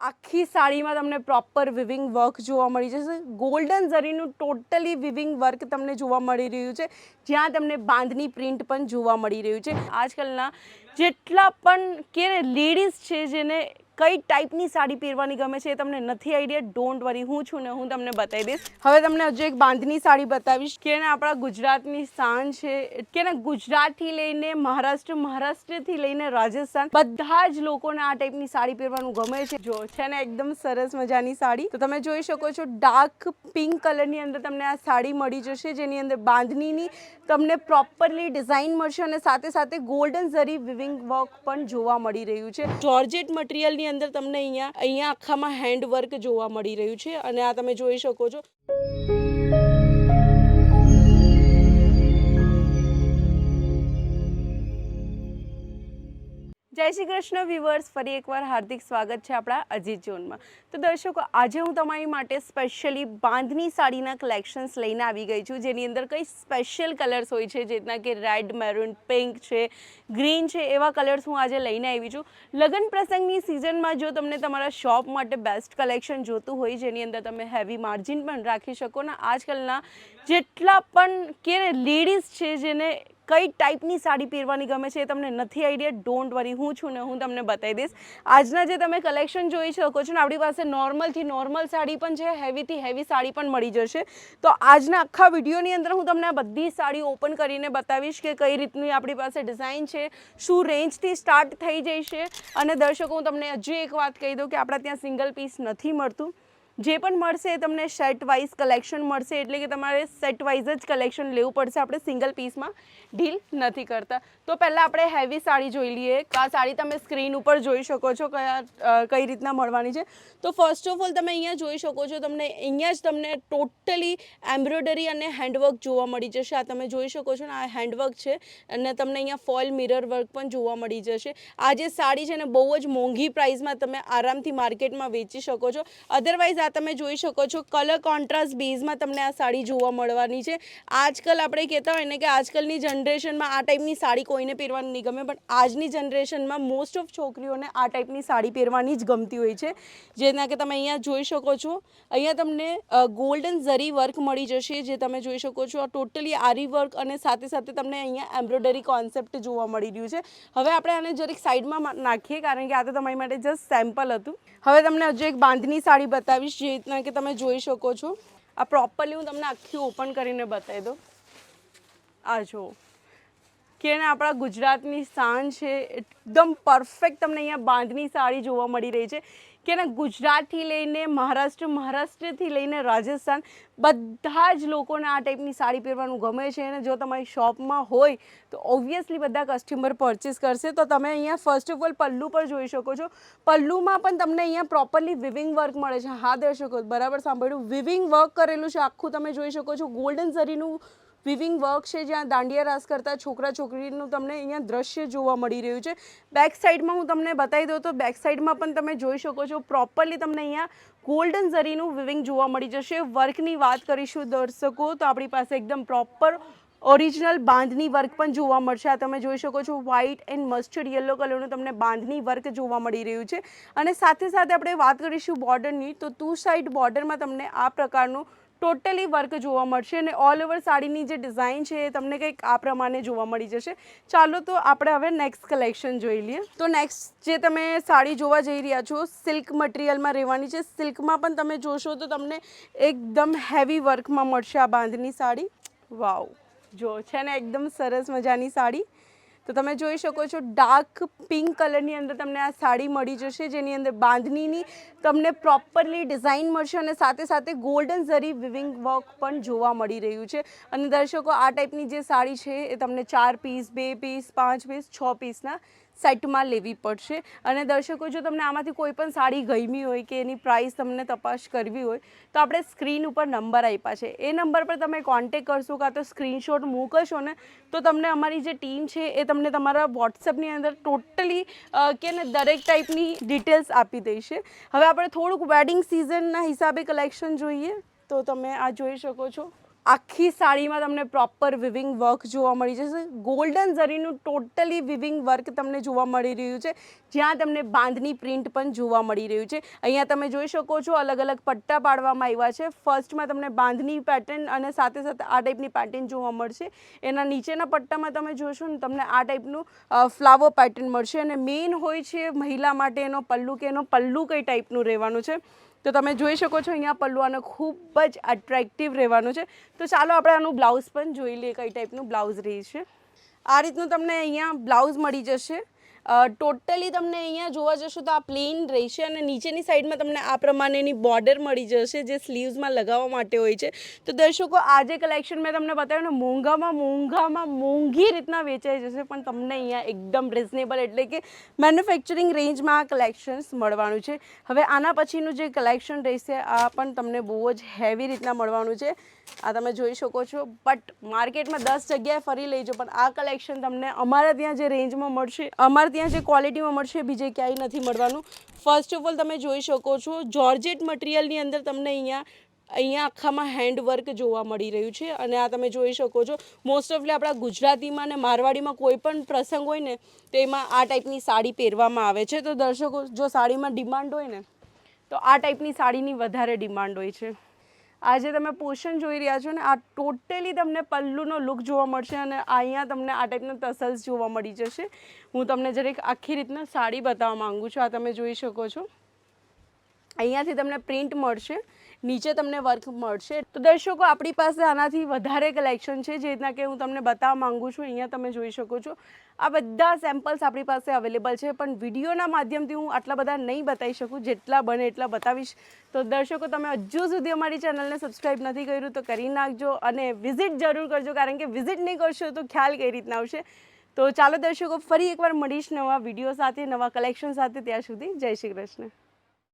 આખી સાડીમાં તમને proper weaving work જોવા મળી જશે. ગોલ્ડન ઝરીનું ટોટલી વિવિંગ વર્ક તમને જોવા મળી રહ્યું છે. જ્યાં તમને બાંધની પ્રિન્ટ પણ જોવા મળી રહ્યું છે. આજકાલના જેટલા પણ, કે લેડીઝ છે જેને કઈ ટાઈપની સાડી પહેરવાની ગમે છે એ તમને નથી આઈડિયા. ડોન્ટ વરી હું છું ને હું તમને બતાવી દઈશ. હવે તમને હજુ એક બાંધની સાડી બતાવીશ. કે આપણા ગુજરાતની શાન છે. કે ને ગુજરાતથી લઈને મહારાષ્ટ્ર, મહારાષ્ટ્રથી લઈને રાજસ્થાન, બધા જ લોકોને આ ટાઈપની સાડી પહેરવાનું ગમે છે. જો, છે ને એકદમ સરસ મજાની સાડી. તો તમે જોઈ શકો છો, ડાર્ક પિંક કલરની અંદર તમને આ સાડી મળી જશે, જેની અંદર બાંધણીની તમને પ્રોપરલી ડિઝાઇન મળશે અને સાથે સાથે ગોલ્ડન ઝરી વિવિંગ વર્ક પણ જોવા મળી રહ્યું છે. જોર્જેટ મટીરિયલની અંદર તમને અહીંયા અહીંયા આખામાં હેન્ડવર્ક જોવા મળી રહ્યું છે અને આ તમે જોઈ શકો છો. જય શ્રી કૃષ્ણ વ્યુઅર્સ ફરી એકવાર હાર્દિક સ્વાગત છે આપણા અજીત ઝોનમાં. તો દર્શકો, આજે હું તમારી માટે સ્પેશિયલી બાંધની સાડીના કલેક્શન્સ લઈને આવી ગઈ છું, જેની અંદર કઈ સ્પેશિયલ કલર્સ હોય છે, જેના કે રેડ મેરૂન પિંક છે ગ્રીન છે, એવા કલર્સ હું આજે લઈને આવી છું. લગ્ન પ્રસંગની સિઝનમાં જો તમને તમારા શોપ માટે બેસ્ટ કલેક્શન જોતું હોય, જેની અંદર તમે હેવી માર્જિન પણ રાખી શકો ને આજકાલના જેટલા પણ, કે લેડીઝ છે, જેને કઈ ટાઈપની સાડી પહેરવાની ગમે છે એ તમને નથી આઈડિયા. ડોન્ટ વરી હું છું ને હું તમને બતાવી દઈશ. આજના જે તમે કલેક્શન જોઈ શકો છો ને, આપણી પાસે નોર્મલથી નોર્મલ સાડી પણ છે હેવીથી હેવી સાડી પણ મળી જશે. તો આજના આખા વિડીયોની અંદર હું તમને આ બધી સાડી ઓપન કરીને બતાવીશ કે કઈ રીતની આપણી પાસે ડિઝાઇન છે, શું રેન્જથી સ્ટાર્ટ થઈ જશે અને દર્શકો, હું તમને હજુ એક વાત કહી દઉં કે આપણા ત્યાં સિંગલ પીસ નથી મળતું. જે પણ મળશે એ તમને શર્ટ વાઇઝ કલેક્શન મળશે, એટલે કે તમારે સેટ વાઇઝ જ કલેક્શન લેવું પડશે આપણે સિંગલ પીસમાં ડીલ નથી કરતા. તો પહેલાં આપણે હેવી સાડી જોઈ લઈએ. આ સાડી તમે સ્ક્રીન ઉપર જોઈ શકો છો કયા કઈ રીતના મળવાની છે. તો ફર્સ્ટ ઓફ ઓલ તમે અહીંયા જોઈ શકો છો, તમને અહીંયા જ તમને ટોટલી એમ્બ્રોઇડરી અને હેન્ડવર્ક જોવા મળી જશે. આ તમે જોઈ શકો છો ને, આ હેન્ડવર્ક છે. અને તમને અહીંયા ફોઇલ મિરર વર્ક પણ જોવા મળી જશે. આ જે સાડી છે ને, બહુ જ મોંઘી પ્રાઇસમાં તમે આરામથી માર્કેટમાં વેચી શકો છો. અધરવાઇઝ આ તમે જોઈ શકો છો. કલર કોન્ટ્રાસ્ટ બેઝમાં તમને આ સાડી જોવા મળવાની છે. આજકાલ આપણે કહેતા હોય ને કે આજકાલની જનરેશનમાં આ ટાઈપની સાડી કોઈને પહેરવાની નહીં ગમે, પણ આજની જનરેશનમાં મોસ્ટ ઓફ છોકરીઓને આ ટાઈપની સાડી પહેરવાની જ ગમતી હોય છે. જેના કે તમે અહીંયા જોઈ શકો છો. અહીંયા તમને ગોલ્ડન ઝરી વર્ક મળી જશે, જે તમે જોઈ શકો છો. ટોટલી આરી વર્ક અને સાથે સાથે તમને અહીંયા એમ્બ્રોઇડરી કોન્સેપ્ટ જોવા મળી રહ્યું છે. હવે આપણે આને જરીક સાઈડમાં નાખીએ, કારણ કે આ તો તમારી માટે જસ્ટ સેમ્પલ હતું. હવે તમને હજુ એક બાંધની સાડી બતાવીશ. જે રીતના કે તમે જોઈ શકો છો. આ પ્રોપરલી હું તમને આખી ઓપન કરીને બતાવી દઉં. આ જુઓ. કે આપણા ગુજરાતની શાન છે. એકદમ પરફેક્ટ તમને અહીંયા બાંધની સાડી જોવા મળી રહી છે. કે એને ગુજરાતથી લઈને, મહારાષ્ટ્ર, મહારાષ્ટ્રથી લઈને રાજસ્થાન બધા જ લોકોને આ ટાઈપની સાડી પહેરવાનું ગમે છે. અને જો તમારી શોપમાં હોય તો ઓબ્વિયસલી બધા કસ્ટમર પરચેસ કરશે. તો તમે અહીંયા ફર્સ્ટ ઓફ ઓલ પલ્લુ પર જોઈ શકો છો. પલ્લુમાં પણ તમને અહીંયા પ્રોપરલી વિવિંગ વર્ક મળે છે. હા, દર્શકો, બરાબર સાંભળ્યું? વિવિંગ વર્ક કરેલું છે. આખું તમે જોઈ શકો છો. ગોલ્ડન ઝરીનું વિવિંગ વર્ક છે, જ્યાં દાંડિયા રાસ કરતા છોકરા છોકરીનું તમને અહીંયા દ્રશ્ય જોવા મળી રહ્યું છે. બેક સાઈડમાં હું તમને બતાવી દઉં તો બેક સાઈડમાં પણ તમે જોઈ શકો છો પ્રોપરલી તમને અહીંયા ગોલ્ડન ઝરીનું વિવિંગ જોવા મળી જશે. વર્કની વાત કરીશું દર્શકો, તો આપણી પાસે એકદમ પ્રોપર ઓરિજિનલ બાંધની વર્ક પણ જોવા મળશે. આ તમે જોઈ શકો છો વ્હાઇટ એન્ડ મસ્ટર્ડ યલો કલરનું તમને બાંધની વર્ક જોવા મળી રહ્યું છે. અને સાથે સાથે આપણે વાત કરીશું બોર્ડરની તો ટુ સાઈડ બોર્ડરમાં તમને આ પ્રકારનું ટોટલી વર્ક જોવા મળશે અને ઓલ ઓવર સાડીની જે ડિઝાઇન છે એ તમને કંઈક આ પ્રમાણે જોવા મળી જશે. ચાલો તો આપણે હવે નેક્સ્ટ કલેક્શન જોઈ લઈએ. તો નેક્સ્ટ જે તમે સાડી જોવા જઈ રહ્યા છો સિલ્ક મટીરિયલમાં રહેવાની છે. સિલ્કમાં પણ તમે જોશો તો તમને એકદમ હેવી વર્કમાં મળશે આ બાંધની સાડી. વાવ જો છે ને એકદમ સરસ મજાની સાડી. તો તમે જોઈ શકો છો, ડાર્ક પિંક કલરની અંદર તમને આ સાડી મળી જશે, જેની અંદર બાંધણીની તમને પ્રોપરલી ડિઝાઇન મળશે અને સાથે સાથે ગોલ્ડન ઝરી વિવિંગ વર્ક પણ જોવા મળી રહ્યું છે. અને દર્શકો, આ ટાઈપની જે સાડી છે, એ તમને ચાર પીસ, બે પીસ, પાંચ પીસ, છ પીસના સેટમાં લેવી પડશે. અને દર્શકો, જો તમને આમાંથી કોઈ પણ સાડી ગમી હોય કે એની પ્રાઇસ તમને તપાસ કરવી હોય, તો આપણે સ્ક્રીન ઉપર નંબર આપ્યા છે. એ નંબર પર તમે કોન્ટેક કરશો કાં તો સ્ક્રીનશોટ મોકલશો ને, તો તમને અમારી જે ટીમ છે, એ તમને તમારા વોટ્સએપની અંદર ટોટલી કે દરેક ટાઈપની ડિટેલ્સ આપી દેશે. હવે આપણે થોડુંક વેડિંગ સિઝનના હિસાબે કલેક્શન જોઈએ, તો તમે આ જોઈ શકો છો. આખી સાડીમાં તમને પ્રોપર વિવિંગ વર્ક જોવા મળી જશે. ગોલ્ડન ઝરીનું ટોટલી વિવિંગ વર્ક તમને જોવા મળી રહ્યું છે. જ્યાં તમને બાંધની પ્રિન્ટ પણ જોવા મળી રહ્યું છે. અહીંયા તમે જોઈ શકો છો અલગ અલગ પટ્ટા પાડવામાં આવ્યા છે. ફર્સ્ટમાં તમને બાંધની પેટર્ન અને સાથે સાથે આ ટાઈપની પેટર્ન જોવા મળશે. એના નીચેના પટ્ટામાં તમે જોશો ને તમને આ ટાઈપનું ફ્લાવર પેટર્ન મળશે. અને મેઇન હોય છે મહિલા માટે એનો પલ્લુ કે એનો પલ્લુ કઈ ટાઈપનું રહેવાનું છે? તો તમે જોઈ શકો છો અહીંયા પલ્લુ આનો ખૂબ જ અટ્રેક્ટિવ રહેવાનું છે. તો ચાલો આપણે આનું બ્લાઉઝ પણ જોઈ લઈએ કઈ ટાઈપનું બ્લાઉઝ રહી છે. આ રીતનું તમને અહીંયા બ્લાઉઝ મળી જશે. ટોટલી તમને અહીંયા જોવા જશો તો આ પ્લેન રહેશે અને નીચેની સાઈડમાં તમને આ પ્રમાણેની બોર્ડર મળી જશે જે સ્લીવ્સમાં લગાવવા માટે હોય છે. તો દર્શકો, આ જે કલેક્શન મેં તમને બતાવ્યું ને, મોંઘામાં મોંઘામાં મોંઘી રીતના વેચાઈ જશે, પણ તમને અહીંયા એકદમ રિઝનેબલ એટલે કે મેન્યુફેક્ચરિંગ રેન્જમાં આ કલેક્શન્સ મળવાનું છે. હવે આના પછીનું જે કલેક્શન રહેશે, આ પણ તમને બહુ જ હેવી રીતના મળવાનું છે. આ તમે જોઈ શકો છો બટ માર્કેટમાં દસ જગ્યાએ ફરી લેજો, પણ આ કલેક્શન તમને અમારા ત્યાં જે રેન્જમાં મળશે, અમારે ત્યાં જે ક્વોલિટીમાં મળશે બીજે ક્યાંય નથી મળવાનું. ફર્સ્ટ ઓફ ઓલ તમે જોઈ શકો છો જોર્જેટ મટીરિયલની અંદર તમને અહીંયા અહીંયા આખામાં હેન્ડવર્ક જોવા મળી રહ્યું છે. અને આ તમે જોઈ શકો છો મોસ્ટ ઓફલી આપણા ગુજરાતીમાં અને મારવાડીમાં કોઈ પણ પ્રસંગ હોય ને, તો એમાં આ ટાઈપની સાડી પહેરવામાં આવે છે. તો દર્શકો, જો સાડીમાં ડિમાન્ડ હોય ને, તો આ ટાઈપની સાડીની વધારે ડિમાન્ડ હોય છે. આજે તમે પોર્શન જોઈ રહ્યા છો ને, આ ટોટલી તમને પલ્લુનો લુક જોવા મળશે અને અહીંયા તમને આ ટાઈપના ટસલ્સ જોવા મળી જશે. હું તમને જરીક આખી રીતના સાડી બતાવવા માગું છું. આ તમે જોઈ શકો છો. અહીંયાથી તમને પ્રિન્ટ મળશે, નીચે તમને વર્ક મળશે. તો દર્શકો, આપણી પાસે આનાથી વધારે કલેક્શન છે, જે રીતના કે હું તમને બતાવવા માંગુ છું, અહીંયા તમે જોઈ શકો છો. આ બધા સેમ્પલ્સ આપણી પાસે અવેલેબલ છે, પણ વિડીયોના માધ્યમથી હું આટલા બધા નહીં બતાવી શકું, જેટલા બને એટલા બતાવીશ. તો દર્શકો, તમે હજુ સુધી અમારી ચેનલને સબસ્ક્રાઈબ નથી કર્યું, તો કરી નાખજો અને વિઝિટ જરૂર કરજો, કારણ કે વિઝિટ નહીં કરશો તો ખ્યાલ કઈ રીતના આવશે. તો ચાલો દર્શકો, ફરી એકવાર મળીશ નવા વીડિયો સાથે, નવા કલેક્શન સાથે, ત્યાં સુધી જય શ્રી કૃષ્ણ.